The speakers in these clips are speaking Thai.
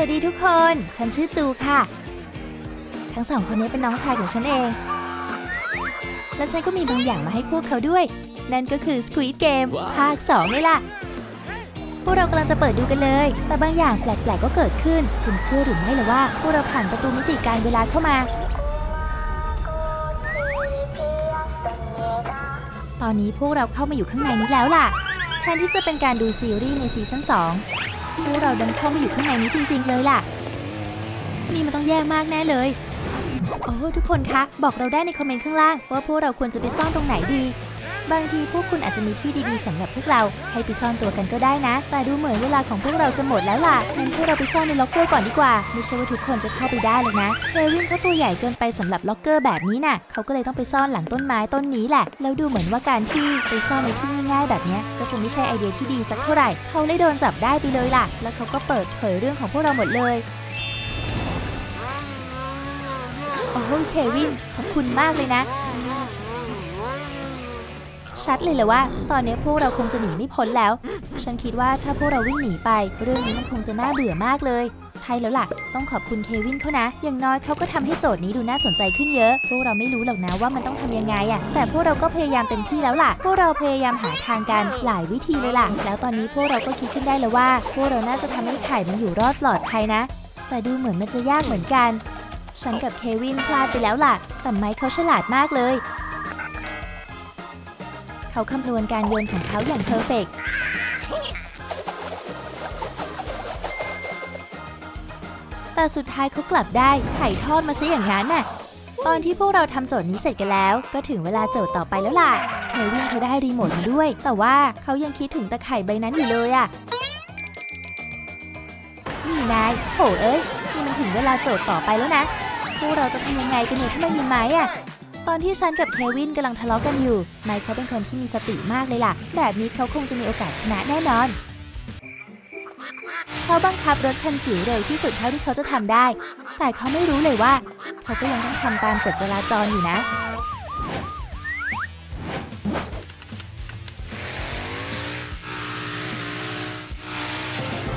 วัสดีทุกคน ฉันชื่อจูค่ะ ทั้งสองคนนี้เป็นน้องชายของฉันเอง และฉันก็มีบางอย่างมาให้พวกเขาด้วย นั่นก็คือ Squid Game ภาค2นี่ล่ะ พวกเรากำลังจะเปิดดูกันเลย แต่บางอย่างแปลกๆก็เกิดขึ้น คุณเชื่อหรือไม่ล่ะว่าพวกเราผ่านประตูมิติการเวลาเข้ามา ตอนนี้พวกเราเข้ามาอยู่ข้างในนี้แล้วล่ะ แทนที่จะเป็นการดูซีรีส์ในซีซั่น2พวกเราดันเข้ามาอยู่ข้างในนี้จริง ๆ เลยล่ะ นี่มันต้องแย่มากแน่เลย โอ้ทุกคนคะ บอกเราได้ในคอมเมนต์ข้างล่าง ว่าพวกเราควรจะไปซ่อนตรงไหนดี บางทีพวกคุณอาจจะมีที่ดีๆสำหรับพวกเราให้ไปซ่อนตัวกันก็ได้นะ แต่ดูเหมือนเวลาของพวกเราจะหมดแล้วล่ะงั้นพวกเราไปซ่อนในล็อกเกอร์ก่อนดีกว่า ไม่ใช่ว่าทุกคนจะเข้าไปได้หรอกนะเรวินเขาตัวใหญ่เกินไปสำหรับล็อกเกอร์แบบนี้น่ะ เขาก็เลยต้องไปซ่อนหลังต้นไม้ต้นนี้แหละ แล้วดูเหมือนว่าการที่ไปซ่อนในที่ง่ายๆแบบนี้ก็จะไม่ใช่ไอเดียที่ดีสักเท่าไหร่ เขาเลยโดนจับได้ไปเลยล่ะ แล้วเขาก็เปิดเผยเรื่องของพวกเราหมดเลยโอ้โหเควินขอบคุณมากเลยนะ ชัดเลยเลยว่า ตอนนี้พวกเราคงจะหนีไม่พ้นแล้ว ฉันคิดว่าถ้าพวกเราวิ่งหนีไป เรื่องนี้มันคงจะน่าเบื่อมากเลย ใช่แล้วล่ะ ต้องขอบคุณเควินเขานะ อย่างน้อยเขาก็ทำให้โจทย์นี้ดูน่าสนใจขึ้นเยอะ พวกเราไม่รู้หรอกนะว่ามันต้องทำยังไงอะแต่พวกเราก็พยายามเต็มที่แล้วล่ะ พวกเราพยายามหาทางกันหลายวิธีเลยล่ะ แล้วตอนนี้พวกเราก็คิดขึ้นได้แล้วว่า พวกเราน่าจะทำให้ไข่มันอยู่รอดปลอดภัยนะ แต่ดูเหมือนมันจะยากเหมือนกัน ฉันกับเควินพลาดไปแล้วล่ะ แต่ไมค์เขาฉลาดมากเลย เขาคำนวณการโยนของเขาอย่างเพอร์เฟกต์แต่สุดท้ายเขากลับได้ไข่ทอดมาซะอย่างนั้นน่ะ ตอนที่พวกเราทำโจทย์นี้เสร็จกันแล้ว ก็ถึงเวลาโจทย์ต่อไปแล้วล่ะเควินเขาได้รีโมทมาด้วย แต่ว่าเขายังคิดถึงตะไคร่ใบนั้นอยู่เลยอะนี่นายโถเอ้ย นี่มันถึงเวลาโจทย์ต่อไปแล้วนะ พวกเราจะทำยังไงกันเนี่ยถ้าไม่มีไม้อะ ตอนที่ฉันกับเควินกำลังทะเลาะกันอยู่ไมค์เขาเป็นคนที่มีสติมากเลยล่ะ แบบนี้เขาคงจะมีโอกาสชนะแน่นอน เขาบังคับรถคันจิ๋วเร็วที่สุดเท่าที่เขาจะทำได้ แต่เขาไม่รู้เลยว่า เขาก็ยังต้องทำตามกฎจราจรอยู่นะ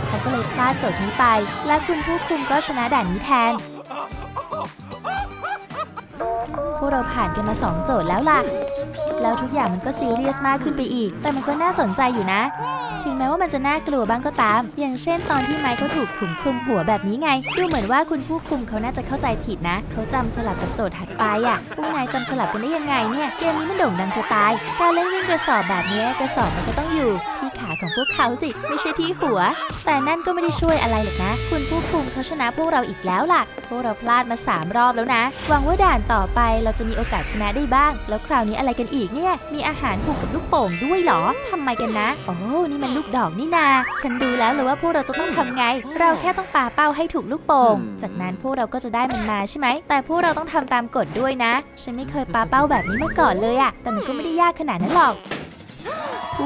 เขาก็เลยพลาดโจทย์นี้ไป และคุณผู้คุมก็ชนะด่านนี้แทน พวกเราผ่านกันมาสองโจทย์แล้วล่ะ แล้วทุกอย่างมันก็ซีเรียสมากขึ้นไปอีก แต่มันก็น่าสนใจอยู่นะ ถึงแม้ว่ามันจะน่ากลัวบ้างก็ตาม อย่างเช่นตอนที่ไมค์เขาถูกถุงคลุมหัวแบบนี้ไง ดูเหมือนว่าคุณผู้คุมเขาน่าจะเข้าใจผิดนะ เขาจำสลับกับโจทย์ถัดไปอะ พวกนายจำสลับกันได้ยังไงเนี่ย เกมนี้มันโด่งดังจะตาย การเล่นวิ่งกระสอบแบบนี้กระสอบมันก็ต้องอยู่ที่ ขาของพวกเขาสิ ไม่ใช่ที่หัว แต่นั่นก็ไม่ได้ช่วยอะไรหรอกนะ คุณผู้คุมเขาชนะพวกเราอีกแล้วล่ะ พวกเราพลาดมา 3 รอบแล้วนะ หวังว่าด่านต่อไปเราจะมีโอกาสชนะได้บ้าง แล้วคราวนี้อะไรกันอีกเนี่ย มีอาหารผูกกับลูกโป่งด้วยเหรอทำไมกันนะ โอ้ นี่มันลูกดอกนี่นา ฉันดูแล้วเลยว่าพวกเราจะต้องทำไง เราแค่ต้องปาเป้าให้ถูกลูกโป่ง จากนั้นพวกเราก็จะได้มันมาใช่ไหม แต่พวกเราต้องทำตามกฎด้วยนะ ฉันไม่เคยปาเป้าแบบนี้มาก่อนเลยอะแต่มันก็ไม่ได้ยากขนาดนั้นหรอก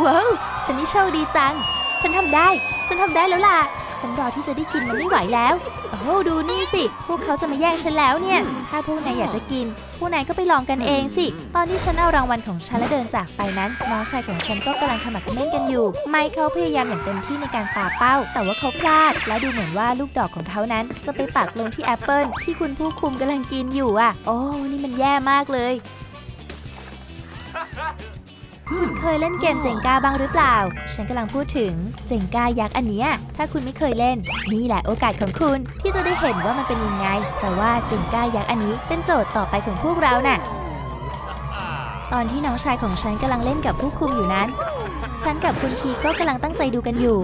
ว้าว ฉันนี่โชคดีจัง ฉันทำได้ ฉันทำได้แล้วล่ะ ฉันรอที่จะได้กินมันไม่ไหวแล้ว โอ้โหดูนี่สิ พวกเขาจะมาแย่งฉันแล้วเนี่ย ถ้าพวกนายอยากจะกิน พวกนายก็ไปลองกันเองสิ ตอนที่ฉันเอารางวัลของฉันและเดินจากไปนั้น น้องชายของฉันก็กำลังขมักเขม้นกันอยู่ ไมค์เขาพยายามอย่างเต็มที่ในการปาเป้า แต่ว่าเขาพลาด และดูเหมือนว่าลูกดอกของเขานั้น จะไปปักลงที่แอปเปิลที่คุณผู้คุมกำลังกินอยู่อะ โอ้ นี่มันแย่มากเลย คุณเคยเล่นเกมเจงกาบ้างหรือเปล่า ฉันกำลังพูดถึงเจงกายักษ์อันเนี้ยถ้าคุณไม่เคยเล่น นี่แหละโอกาสของคุณ ที่จะได้เห็นว่ามันเป็นยังไงแต่ว่าเจงกายักษ์อันนี้เป็นโจทย์ต่อไปของพวกเราน่ะ ตอนที่น้องชายของฉันกำลังเล่นกับผู้คุมอยู่นั้น ฉันกับคุณทีก็กำลังตั้งใจดูกันอยู่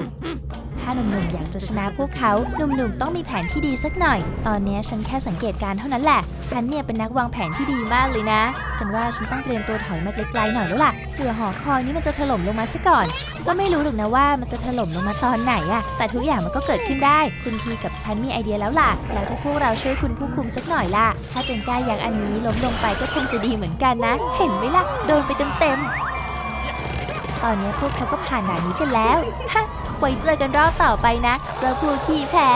ถ้าหนุ่มๆอยากจะชนะพวกเขา หนุ่มๆต้องมีแผนที่ดีสักหน่อย ตอนนี้ฉันแค่สังเกตการเท่านั้นแหละ ฉันเนี่ยเป็นนักวางแผนที่ดีมากเลยนะ ฉันว่าฉันต้องเตรียมตัวถอยมาไกลๆหน่อยแล้วล่ะเผื่อหอคอยนี้มันจะถล่มลงมาซะก่อน ก็ไม่รู้หรอกนะว่ามันจะถล่มลงมาตอนไหนอะแต่ทุกอย่างมันก็เกิดขึ้นได้ คุณทีกับฉันมีไอเดียแล้วล่ะ แล้วถ้าพวกเราช่วยคุณผู้คุมสักหน่อยล่ะ ถ้าเจงก้ายักษ์อันนี้ล้มลงไปก็คงจะดีเหมือนกันนะ เห็นไหมล่ะ โดนไปเต็มๆตอนนี้พวกเขาก็ผ่านด่านนี้กันแล้วฮะ ไว้เจอกันรอบต่อไปนะเจอผู้ขี้แพ้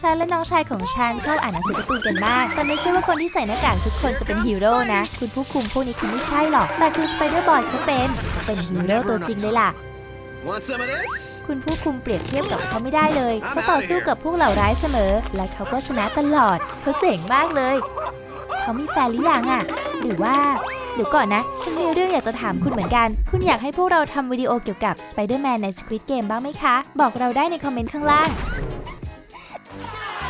ฉันและน้องชายของฉันชอบอ่านหนังสือการ์ตูนกันมาก แต่ไม่ใช่ว่าคนที่ใส่หน้ากากทุกคนจะเป็นฮีโร่นะ คุณผู้คุมพวกนี้คือไม่ใช่หรอก แต่คือสไปเดอร์บอยเขาเป็นเขาเป็นฮีโร่ตัวจริงเลยล่ะ Want some of this? คุณผู้คุมเปรียบเทียบกับเขาไม่ได้เลย เขาต่อสู้กับพวกเหล่าร้ายเสมอ และเขาก็ชนะตลอด เขาเจ๋งมากเลย เขามีแฟนหรือยังอะ หรือว่าเดี๋ยวก่อนนะ ฉันมีเรื่องอยากจะถามคุณเหมือนกัน คุณอยากให้พวกเราทำวิดีโอเกี่ยวกับ Spider-Man ใน Squid Game บ้างไหมคะ บอกเราได้ในคอมเมนต์ข้างล่าง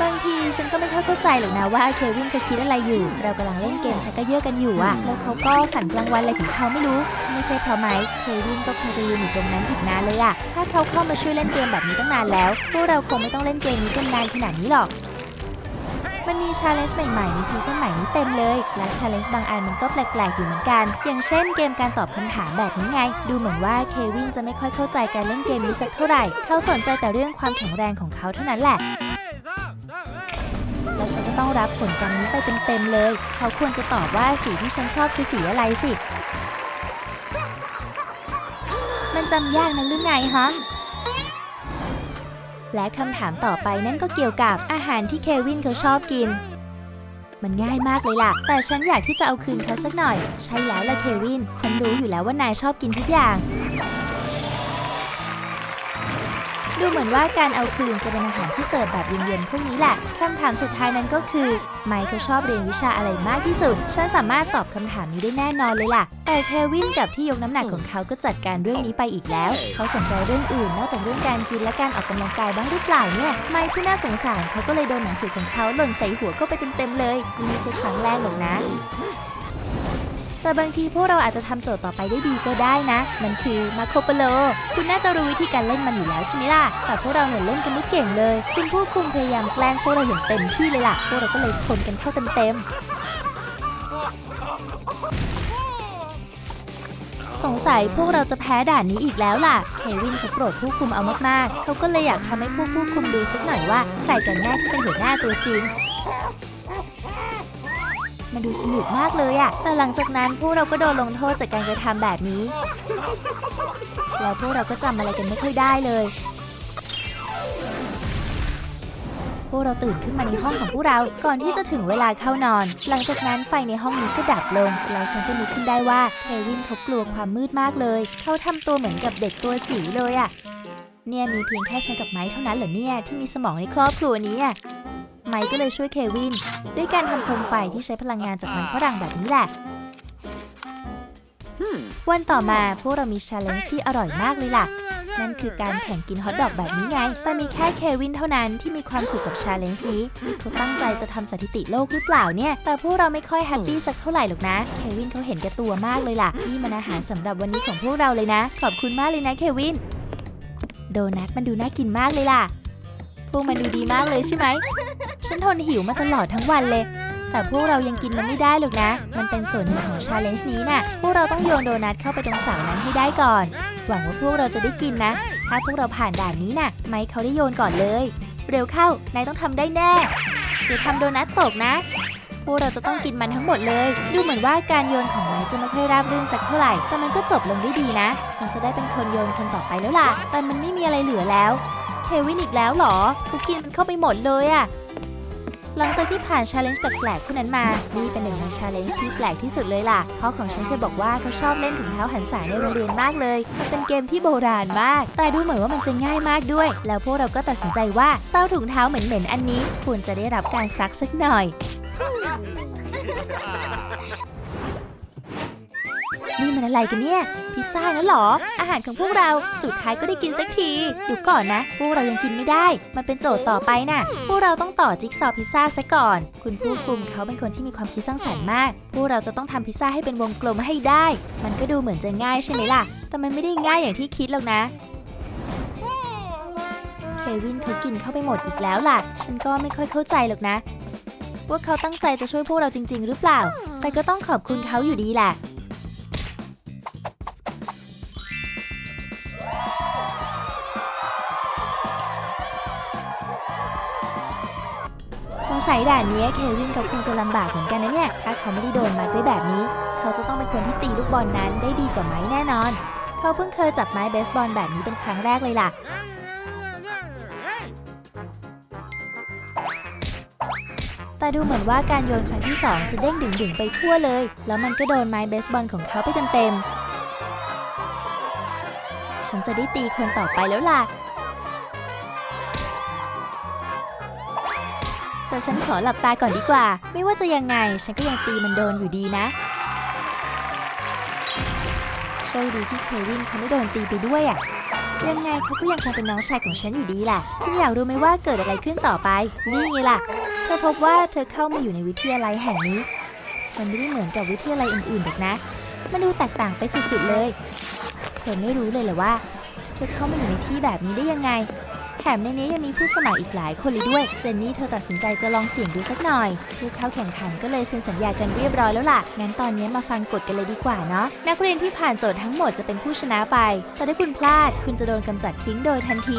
บางทีฉันก็ไม่ค่อยเข้าใจหรอกนะว่าเควินเขาคิดอะไรอยู่ เรากำลังเล่นเกมชักกระเยอะกันอยู่อะแล้วเขาก็ฝันกลางวันอะไรของเขาไม่รู้ ไม่ใช่เพราะไหมเควินก็คงจะยืนอยู่ตรงนั้นอีกนานเลยอะถ้าเขาเข้ามาช่วยเล่นเกมแบบนี้ตั้งนานแล้ว พวกเราคงไม่ต้องเล่นเกมนี้กันนานขนาดนี้หรอก มันมีชาเลนจ์ใหม่ๆในซีซั่นใหม่นี้เต็มเลย และชาเลนจ์บางอันมันก็แปลกๆอยู่เหมือนกัน อย่างเช่นเกมการตอบคำถามแบบนี้ไง ดูเหมือนว่าเควินจะไม่ค่อยเข้าใจการเล่นเกมนี้สักเท่าไหร่ เขาสนใจแต่เรื่องความแข็งแรงของเขาเท่านั้นแหละและฉันก็ต้องรับผลกรรมนี้ไปเต็มๆเลย เขาควรจะตอบว่าสีที่ฉันชอบคือสีอะไรสิ มันจำยากนะหรือไงฮะ และคำถามต่อไปนั่นก็เกี่ยวกับอาหารที่เควินเขาชอบกิน มันง่ายมากเลยล่ะ แต่ฉันอยากที่จะเอาคืนเขาสักหน่อย ใช่แล้วล่ะเควิน ฉันรู้อยู่แล้วว่านายชอบกินทุกอย่าง ดูเหมือนว่าการเอาคืนจะเป็นอาหารที่เสิร์ฟแบบเย็นๆพวกนี้แหละคำถามสุดท้ายนั้นก็คือ ไมค์เขาชอบเรียนวิชาอะไรมากที่สุด ฉันสามารถตอบคำถามนี้ได้แน่นอนเลยล่ะ แต่เควินกับที่ยกน้ำหนักของเขาก็จัดการเรื่องนี้ไปอีกแล้ว เขาสนใจเรื่องอื่นนอกจากเรื่องการกินและการออกกำลังกายบ้างหรือเปล่าเนี่ย ไมค์ผู้น่าสงสารเขาก็เลยโดนหนังสือของเขาหล่นใส่หัวเข้าไปเต็มๆเลยนี่ไม่ใช่ครั้งแรกหรอกนะ แต่บางทีพวกเราอาจจะทำโจทย์ต่อไปได้ดีก็ได้นะ มันคือมาโคโปโล คุณน่าจะรู้วิธีการเล่นมันอยู่แล้วใช่ไหมล่ะ แต่พวกเราเนี่ยเล่นกันไม่เก่งเลย คุณผู้คุมพยายามแกล้งพวกเราอย่างเต็มที่เลยล่ะ พวกเราก็เลยชนกันเข้าเต็มๆสงสัยพวกเราจะแพ้ด่านนี้อีกแล้วล่ะ เควินเขาโกรธผู้คุมเอามากๆ เขาก็เลยอยากทำให้พวกผู้คุมดูสักหน่อยว่า ใครกันแน่ที่เป็นหัวหน้าตัวจริง มันดูสนุกมากเลยอะแต่หลังจากนั้นพวกเราก็โดนลงโทษจากการกระทำแบบนี้ แล้วพวกเราก็จำอะไรกันไม่ค่อยได้เลย พวกเราตื่นขึ้นมาในห้องของพวกเราก่อนที่จะถึงเวลาเข้านอน หลังจากนั้นไฟในห้องนี้ก็ดับลง แล้วฉันก็นึกขึ้นได้ว่าเควินเขากลัวความมืดมากเลย เขาทำตัวเหมือนกับเด็กตัวจิ๋วเลยอะเนี่ยมีเพียงแค่ฉันกับไม้เท่านั้นเหรอเนี่ยที่มีสมองในครอบครัวนี้อะ ไมค์ก็เลยช่วยเควิน ด้วยการทำโคมไฟที่ใช้พลังงานจากมันฝรั่งแบบนี้แหละ วันต่อมาพวกเรามีชาเลนจ์ที่อร่อยมากเลยล่ะ นั่นคือการแข่งกินฮอทดอกแบบนี้ไง แต่มีแค่เควินเท่านั้นที่มีความสุขกับชาเลนจ์นี้เขาตั้งใจจะทำสถิติโลกหรือเปล่าเนี่ย แต่พวกเราไม่ค่อยแฮปปี้สักเท่าไหร่หรอกนะ เควินเขาเห็นแก่ตัวมากเลยล่ะ นี่มันอาหารสำหรับวันนี้ของพวกเราเลยนะ ขอบคุณมากเลยนะเควิน โดนัทมันดูน่ากินมากเลยล่ะ พวกมันดูดีมากเลยใช่ไหม ฉันทนหิวมาตลอดทั้งวันเลย แต่พวกเรายังกินมันไม่ได้หรอกนะ มันเป็นส่วนหนึ่งของชาเลนจ์นี้น่ะ พวกเราต้องโยนโดนัทเข้าไปตรงเสานั้นให้ได้ก่อน หวังว่าพวกเราจะได้กินนะ ถ้าพวกเราผ่านด่านนี้น่ะ ไมค์เขาได้โยนก่อนเลย เร็วเข้า นายต้องทำได้แน่อย่าทำโดนัทตกนะ พวกเราจะต้องกินมันทั้งหมดเลย ดูเหมือนว่าการโยนของไม้จะไม่ค่อยราบรื่นสักเท่าไหร่ แต่มันก็จบลงได้ดีนะ ฉันจะได้เป็นคนโยนคนต่อไปแล้วล่ะ แต่มันไม่มีอะไรเหลือแล้ว เควินอีกแล้วหรอเขากินมันเข้าไปหมดเลยอะ หลังจากที่ผ่านชาเลนจ์แปลกๆพวกนั้นมา นี่เป็นหนึ่งในชาเลนจ์ที่แปลกที่สุดเลยล่ะ พ่อของฉันเคยบอกว่าเขาชอบเล่นถุงเท้าหันสายในโรงเรียนมากเลย มันเป็นเกมที่โบราณมาก แต่ดูเหมือนว่ามันจะง่ายมากด้วย แล้วพวกเราก็ตัดสินใจว่าเจ้าถุงเท้าเหม็นๆอันนี้ควรจะได้รับการซักสักหน่อย นี่มันอะไรกันเนี่ย พิซซ่างั้นเหรอ อาหารของพวกเราสุดท้ายก็ได้กินสักทีเดูก่อนนะ พวกเรายังกินไม่ได้ มันเป็นโจทย์ต่อไปน่ะ พวกเราต้องต่อจิ๊กซอพิซซ่าซะก่อน คุณผู้คุมเขาเป็นคนที่มีความคิดสร้างสรรค์มาก พวกเราจะต้องทำพิซซ่าให้เป็นวงกลมให้ได้ มันก็ดูเหมือนจะง่ายใช่ไหมล่ะ แต่มันไม่ได้ง่ายอย่างที่คิดหรอกนะเควินเขากินเข้าไปหมดอีกแล้วล่ะ ฉันก็ไม่ค่อยเข้าใจหรอกนะ ว่าเขาตั้งใจจะช่วยพวกเราจริง ๆ หรือเปล่า แต่ก็ต้องขอบคุณเขาอยู่ดีแหละ สัยด่านนี้เควินเขาคงจะลำบากเหมือนกันนะเนี่ย ถ้าเขาไม่ได้โดนมัดไว้แบบนี้ เขาจะต้องเป็นคนที่ตีลูกบอลนั้นได้ดีกว่าไม้แน่นอน เขาเพิ่งเคยจับไม้เบสบอลแบบนี้เป็นครั้งแรกเลยล่ะ แต่ดูเหมือนว่าการโยนครั้งที่ 2 จะเด้งดึงๆไปทั่วเลย แล้วมันก็โดนไม้เบสบอลของเขาไปเต็มๆ ฉันจะได้ตีคนต่อไปแล้วล่ะ แต่ฉันขอหลับตาก่อนดีกว่า ไม่ว่าจะยังไง ฉันก็ยังตีมันโดนอยู่ดีนะโชคดีที่เควินเขาไม่โดนตีไปด้วยอะ่ะ ยังไงเขาก็ยังคงเป็นน้องชายของฉันอยู่ดีแหละคุณอยากรู้ไหมว่าเกิดอะไรขึ้นต่อไป นี่ไงล่ะ เธอพบว่าเธอเข้ามาอยู่ในวิทยาลัยแห่งนี้ มันไม่ได้เหมือนกับวิทยาลัยอื่นๆหรอกนะ มันดูแตกต่างไปสุดๆเลยเธอไม่รู้เลยเหรอว่า เธอเข้ามาอยู่ในที่แบบนี้ได้ยังไง แถมในนี้ยังมีผู้สมัครอีกหลายคนเลยด้วย เจนนี่เธอตัดสินใจจะลองเสี่ยงดูสักหน่อยผู้เข้าแข่งขันก็เลยเซ็นสัญญากันเรียบร้อยแล้วล่ะ งั้นตอนนี้มาฟังกฎกันเลยดีกว่าเนาะ นักเรียนที่ผ่านโจทย์ทั้งหมดจะเป็นผู้ชนะไป แต่ถ้าคุณพลาดคุณจะโดนกำจัดทิ้งโดยทันที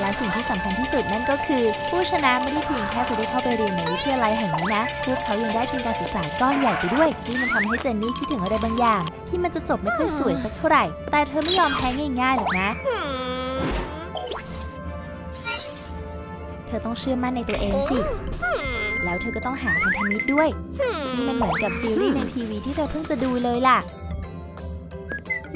และสิ่งที่สำคัญที่สุดนั่นก็คือ ผู้ชนะไม่ได้เพียงแค่จะได้เข้าไปเรียนในวิทยาลัยแห่งนี้นะพวกเขายังได้ทุนการศึกษาก้อนใหญ่ไปด้วยนี่มันทำให้เจนนี่คิดถึงอะไรบางอย่าง ที่มันจะจบไม่ค่อยสวยสักเท่าไหร่ แต่เธอไม่ยอมแพ้ง่ายๆหรอกนะ ธอต้องเชื่อมั่นในตัวเองสิ แล้วเธอก็ต้องหาพันธมิตรด้วย นี่มันเหมือนกับซีรีส์ในทีวีที่เธอเพิ่งจะดูเลยล่ะ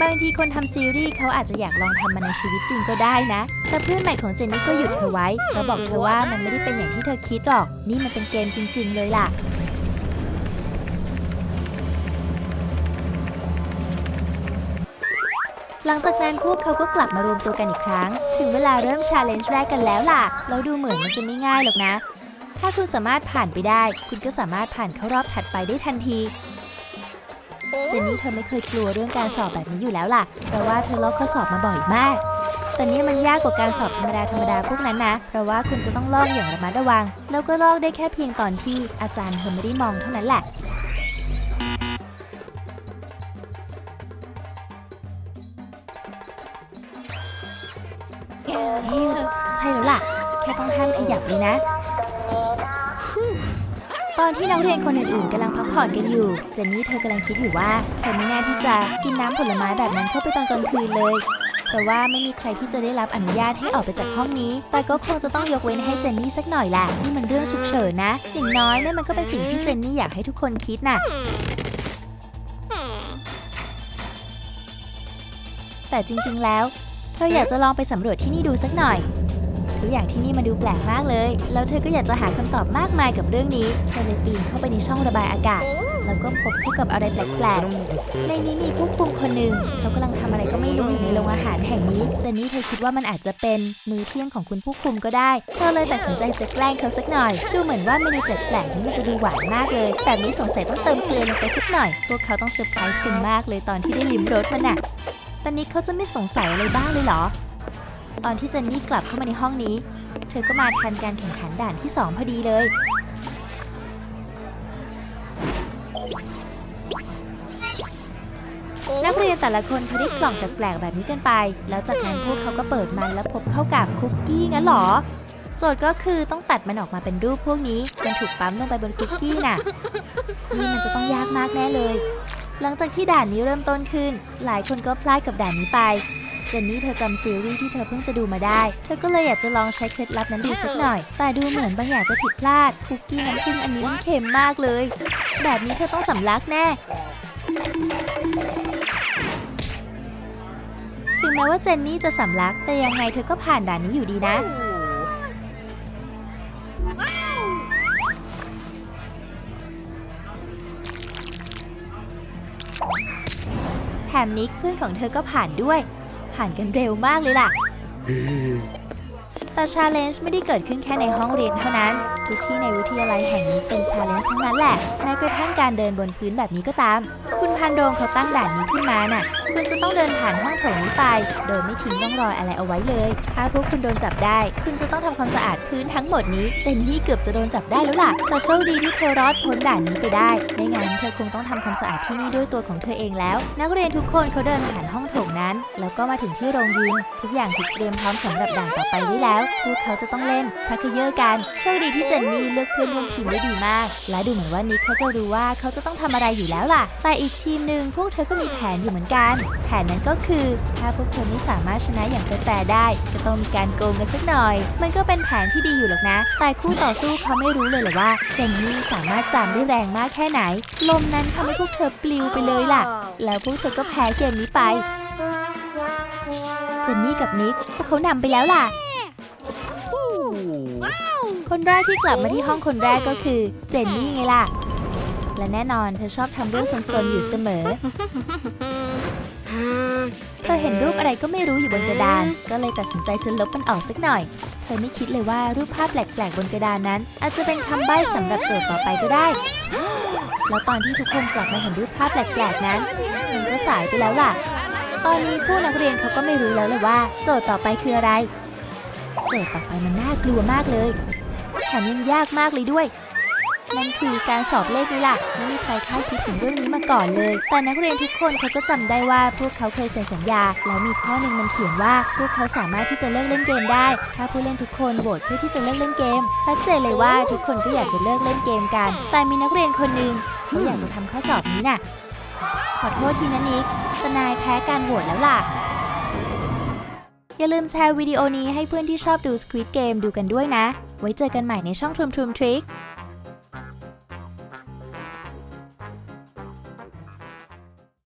บางทีคนทำซีรีส์เขาอาจจะอยากลองทำมันในชีวิตจริงก็ได้นะ แต่เพื่อนใหม่ของเจนนี่ก็หยุดเธอไว้เขาบอกเธอว่ามันไม่ได้เป็นอย่างที่เธอคิดหรอก นี่มันเป็นเกมจริง ๆ เลยล่ะ หลังจากนั้นพวกเขาก็กลับมารวมตัวกันอีกครั้ง ถึงเวลาเริ่มชาเลนจ์แรกกันแล้วล่ะแล้วดูเหมือนมันจะไม่ง่ายหรอกนะ ถ้าคุณสามารถผ่านไปได้ คุณก็สามารถผ่านเข้ารอบถัดไปได้ทันที เจนนี่เธอไม่เคยกลัวเรื่องการสอบแบบนี้อยู่แล้วล่ะ เพราะว่าเธอลอกข้อสอบมาบ่อยมาก แต่นี่มันยากกว่าการสอบธรรมดาธรรมดาพวกนั้นนะ เพราะว่าคุณจะต้องลอกอย่างระมัดระวัง แล้วก็ลอกได้แค่เพียงตอนที่อาจารย์เธอไม่ได้มองเท่านั้นแหละ ต้องห้ามขยับเลยนะ ตอนที่นักเรียนคนอื่นๆกำลังพักผ่อนกันอยู่ เจนนี่เธอกำลังคิดอยู่ว่าเธอไม่น่าที่จะกินน้ำผลไม้แบบนั้นเข้าไปตอนกลางคืนเลย แต่ว่าไม่มีใครที่จะได้รับอนุญาตให้ออกไปจากห้องนี้ แต่ก็คงจะต้องยกเว้นให้เจนนี่สักหน่อยแหละนี่มันเรื่องฉุกเฉินนะ อย่างน้อยนี่มันก็เป็นสิ่งที่เจนนี่อยากให้ทุกคนคิดน่ะแต่จริงๆแล้ว เธออยากจะลองไปสำรวจที่นี่ดูสักหน่อย ทุกอย่างที่นี่มาดูแปลกมากเลย แล้วเธอก็อยากจะหาคำตอบมากมายกับเรื่องนี้ เธอเลยปีนเข้าไปในช่องระบายอากาศ แล้วก็พบเข้ากับอะไรแปลกๆ ในนี้มีผู้คุมคนหนึ่งเขากำลังทำอะไรก็ไม่รู้อยู่ในโรงอาหารแห่งนี้ เจนนี่เธอคิดว่ามันอาจจะเป็นมื้อเที่ยงของคุณผู้คุมก็ได้ เธอเลยตัดสินใจจะแกล้งเขาสักหน่อย ดูเหมือนว่าเมนูแปลกๆนี้มันจะดูหวานมากเลย แบบนี้สงสัยต้องเติมเกลือลงไปสักหน่อย พวกเขาต้องเซอร์ไพรส์กันมากเลยตอนที่ได้ลิ้มรสมันน่ะตอนนี้เขาจะไม่สงสัยอะไรบ้างเลยเหรอ ตอนที่เจนนี่กลับเข้ามาในห้องนี้ เธอก็มาทันการแข่งขันด่านที่2พอดีเลย นักเรียนแต่ละคนเขาได้กล่องแปลกๆแบบนี้กันไป แล้วจากนั้นพวกเขาก็เปิดมันแล้วพบเข้ากับคุกกี้งั้นเหรอ โจทย์ก็คือต้องตัดมันออกมาเป็นรูปพวกนี้มันถูกปั๊มลงไปบนคุกกี้น่ะ นี่มันจะต้องยากมากแน่เลย หลังจากที่ด่านนี้เริ่มต้นขึ้น หลายคนก็พลาดกับด่านนี้ไป เจนนี่เธอจำซีรีส์ที่เธอเพิ่งจะดูมาได้ เธอก็เลยอยากจะลองใช้เคล็ดลับนั้นดูสักหน่อย แต่ดูเหมือนบางอย่างจะผิดพลาด คุกกี้น้ำผึ้งอันนี้มันเค็มมากเลย แบบนี้เธอต้องสำลักแน่ถึงแม้ว่าเจนนี่จะสำลัก แต่ยังไงเธอก็ผ่านด่านนี้อยู่ดีนะ แถมนิกเพื่อนของเธอก็ผ่านด้วย ผ่านกันเร็วมากเลยล่ะ แต่ชาเลนจ์ไม่ได้เกิดขึ้นแค่ในห้องเรียนเท่านั้น ทุกที่ในวิทยาลัยแห่งนี้เป็นชาเลนจ์ทั้งนั้นแหละแม้กระทั่งการเดินบนพื้นแบบนี้ก็ตาม คุณพันโรงเขาตั้งด่านนี้ขึ้นมาน่ะ คุณจะต้องเดินผ่านห้องโถงนี้ไป โดยไม่ทิ้งร่องรอยอะไรเอาไว้เลย ถ้าพวกคุณโดนจับได้ คุณจะต้องทำความสะอาดพื้นทั้งหมดนี้เจนนี่เกือบจะโดนจับได้แล้วล่ะ แต่โชคดีที่เธอรอดพ้นด่านนี้ไปได้ ไม่งั้นเธอคงต้องทำความสะอาดที่นี่ด้วยตัวของเธอเองแล้ว นักเรียนทุกคนเขาเดินผ่านห้องโถงนั้น แล้วก็มาถึงที่โรงยิมทุกอย่างถูกเตรียมพร้อมสำหรับด่านต่อไปไว้แล้ว พวกเขาจะต้องเล่นชักเขย่อกันโชคดีที่เจนนี่เลือกเพื่อนร่วมทีมได้ดีมาก และดูเหมือนว่านิกเขาจะรู้ว่าเขาจะต้องทำอะไรอยู่แล้วล่ะ แต่อีกทีมหนึ่งพวกเธอก็มีแผนอยู่เหมือนกัน แผนนั้นก็คือ ถ้าพวกเธอไม่สามารถชนะอย่างแฟร์ได้ ก็ต้องมีการโกงกันสักหน่อย มันก็เป็นแผนที่ดีอยู่หรอกนะ แต่คู่ต่อสู้เขาไม่รู้เลยเหรอว่าเจนนี่สามารถจามได้แรงมากแค่ไหน ลมนั้นทำให้พวกเธอปลิวไปเลยล่ะ แล้วพวกเธอก็แพ้เกมนี้ไป จนนี่กับนิกพวกเขานำไปแล้วล่ะ คนแรกที่กลับมาที่ห้องคนแรกก็คือเจนนี่ไงล่ะ และแน่นอนเธอชอบทำเรื่องซนๆอยู่เสมอ เธอเห็นรูปอะไรก็ไม่รู้อยู่บนกระดาน ก็เลยตัดสินใจจะลบมันออกสักหน่อย เธอไม่คิดเลยว่ารูปภาพแปลกๆบนกระดานนั้น อาจจะเป็นคำใบ้สำหรับโจทย์ต่อไปก็ได้ แล้วตอนที่ทุกคนกลับมาเห็นรูปภาพแปลกๆนั้นมันก็สายไปแล้วล่ะ ตอนนี้ผู้นักเรียนเขาก็ไม่รู้แล้วเลยว่า โจทย์ต่อไปคืออะไร โจทย์ต่อไปมันน่ากลัวมากเลยแถมยังยากมากเลยด้วย นั่นคือการสอบเลขนี่ล่ะ ไม่มีใครคาดคิดถึงเรื่องนี้มาก่อนเลย แต่นักเรียนทุกคนเขาก็จำได้ว่าพวกเขาเคยเซ็นสัญญา แล้วมีข้อหนึ่งมันเขียนว่า พวกเขาสามารถที่จะเลิกเล่นเกมได้ ถ้าผู้เล่นทุกคนโหวตเพื่อที่จะเลิกเล่นเกม ชัดเจนเลยว่าทุกคนก็อยากจะเลิกเล่นเกมกัน แต่มีนักเรียนคนหนึ่งเขาอยากจะทำข้อสอบนี้น่ะ ขอโทษทีนะนิกทนายแพ้การโหวตแล้วล่ะ อย่าลืมแชร์วิดีโอนี้ให้เพื่อนที่ชอบดู Squid Game ดูกันด้วยนะ ไว้เจอกันใหม่ในช่องทุมทุมทริค